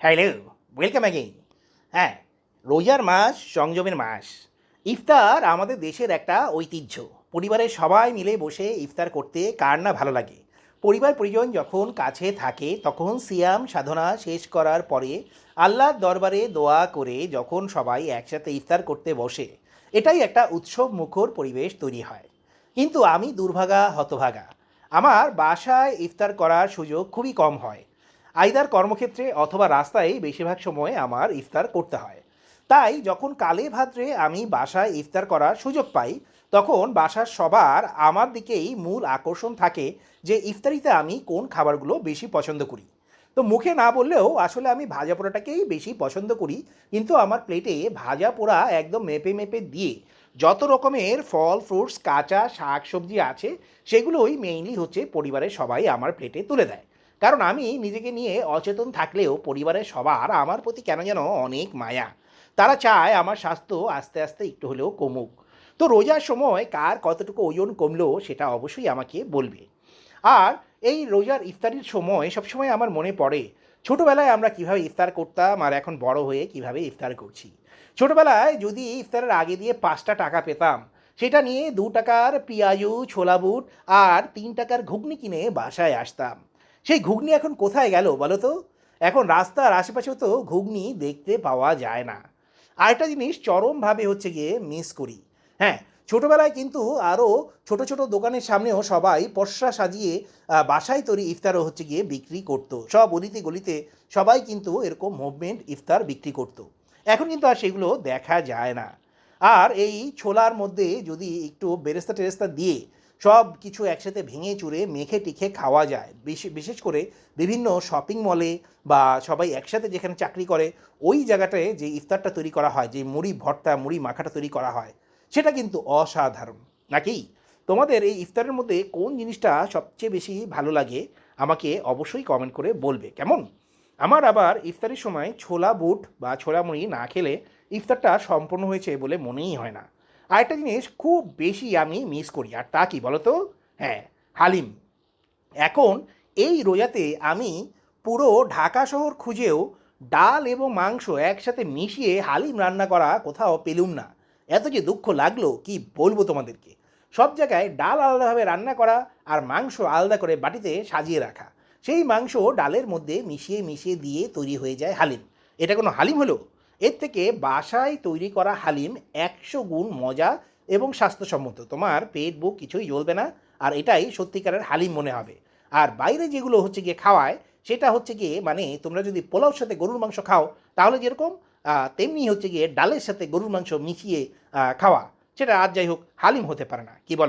Hello welcome again হ্যাঁ রোজার মাস, সংযমের মাস। ইফতার আমাদের দেশের একটা ঐতিহ্য। পরিবারের সবাই মিলে বসে ইফতার করতে কার না ভালো লাগে? পরিবার, পরিজন যখন কাছে থাকে, তখন সিয়াম, সাধনা শেষ করার পরে আল্লাহর দরবারে দোয়া করে যখন সবাই একসাথে ইফতার করতে বসে, এটাই একটা উৎসব মুখর পরিবেশ তৈরি হয়। কিন্তু আমি দুর্ভাগা, হতভাগা। আমার বাসায় ইফতার করার সুযোগ খুবই কম হয়। আইদার কর্মক্ষেত্রে অথবা রাস্তায় বেশিরভাগ সময় আমার ইফতার করতে হয়। তাই যখন কালে ভাদ্রে আমি বাসায় ইফতার করার সুযোগ পাই, তখন বাসার সবার আমার দিকেই মূল আকর্ষণ থাকে যে ইফতারিতে আমি কোন খাবারগুলো বেশি পছন্দ করি। তো মুখে না বললেও আসলে আমি ভাজা পোড়াটাকেই বেশি পছন্দ করি, কিন্তু আমার প্লেটে ভাজা পোড়া একদম মেপে মেপে দিয়ে যত রকমের ফল, ফ্রুটস, কাঁচা শাক সবজি আছে, সেগুলোই মেইনলি হচ্ছে পরিবারের সবাই আমার প্লেটে তুলে দেয়। কারণ আমি নিজেকে নিয়ে অচেতন থাকলেও পরিবারের সবার আমার প্রতি কেন যেন অনেক মায়া। তারা চায় আমার স্বাস্থ্য আস্তে আস্তে একটু হলেও কমুক। তো রোজার সময় কার কতটুকু ওজন কমলো সেটা অবশ্যই আমাকে বলবে। আর এই রোজার ইফতারির সময় সবসময় আমার মনে পড়ে, ছোটোবেলায় আমরা কীভাবে ইফতার করতাম আর এখন বড় হয়ে কীভাবে ইফতার করছি। ছোটোবেলায় যদি ইফতারের আগে দিয়ে পাঁচটা টাকা পেতাম, সেটা নিয়ে দু টাকার পেঁয়াজু, ছোলা বুট আর তিন টাকার ঘুগনি কিনে বাসায় আসতাম। সেই ঘুগনি এখন কোথায় গেল বলো তো? এখন রাস্তার আশেপাশেও তো ঘুগনি দেখতে পাওয়া যায় না। আরেকটা জিনিস চরমভাবে হচ্ছে গিয়ে মিস করি। হ্যাঁ ছোটোবেলায় কিন্তু আরও ছোট ছোট দোকানের সামনেও সবাই পশরা সাজিয়ে বাসায় তৈরি ইফতারও হচ্ছে গিয়ে বিক্রি করতো। সব অলিতে গলিতে সবাই কিন্তু এরকম মুভমেন্ট ইফতার বিক্রি করতো। এখন কিন্তু আর সেগুলো দেখা যায় না। আর এই ছোলার মধ্যে যদি একটু বেরেস্তা টেরেস্তা দিয়ে সব কিছু একসাথে ভেঙে চুরে মেখে টিখে খাওয়া যায়। বিশেষ করে বিভিন্ন শপিং মলে বা সবাই একসাথে যেখানে চাকরি করে, ওই জায়গাটায় যে ইফতারটা তৈরি করা হয়, যে মুড়ি ভর্তা, মুড়ি মাখাটা তৈরি করা হয়, সেটা কিন্তু অসাধারণ। নাকি? তোমাদের এই ইফতারের মধ্যে কোন জিনিসটা সবচেয়ে বেশি ভালো লাগে? আমাকে অবশ্যই কমেন্ট করে বলবে। কেমন? আমার আবার ইফতারের সময় ছোলা বুট বা ছোলা মুড়ি না খেলে ইফতারটা সম্পূর্ণ হয়েছে বলে মনেই হয় না। আরেকটা জিনিস, খুব বেশি আমি মিস করি। আর তা কি বলো তো হ্যাঁ হালিম। এখন এই রোজাতে আমি পুরো ঢাকা শহর খুঁজেও ডাল এবং মাংস একসাথে মিশিয়ে হালিম রান্না করা কোথাও পেলুম না। এত যে দুঃখ লাগল, কি বলব তোমাদেরকে? সব জায়গায় ডাল আলাদাভাবে রান্না করা আর মাংস আলাদা করে বাটিতে সাজিয়ে রাখা। সেই মাংস ডালের মধ্যে মিশিয়ে মিশিয়ে দিয়ে তৈরি হয়ে যায় হালিম। এটা কোনো হালিম হলো? এর থেকে বাসায় তৈরি করা হালিম একশো গুণ মজা এবং স্বাস্থ্যসম্মত। তোমার পেট, বুক কিছুই জ্বলবে না, আর এটাই সত্যিকারের হালিম মনে হবে। আর বাইরে যেগুলো হচ্ছে গিয়ে খাওয়ায়, সেটা হচ্ছে গিয়ে মানে তোমরা যদি পোলাওর সাথে গরুর মাংস খাও, তাহলে যেরকম তেমনি হচ্ছে গিয়ে ডালের সাথে গরুর মাংস মিশিয়ে খাওয়া। সেটা আর যাই হোক, হালিম হতে পারে না। কি বলো?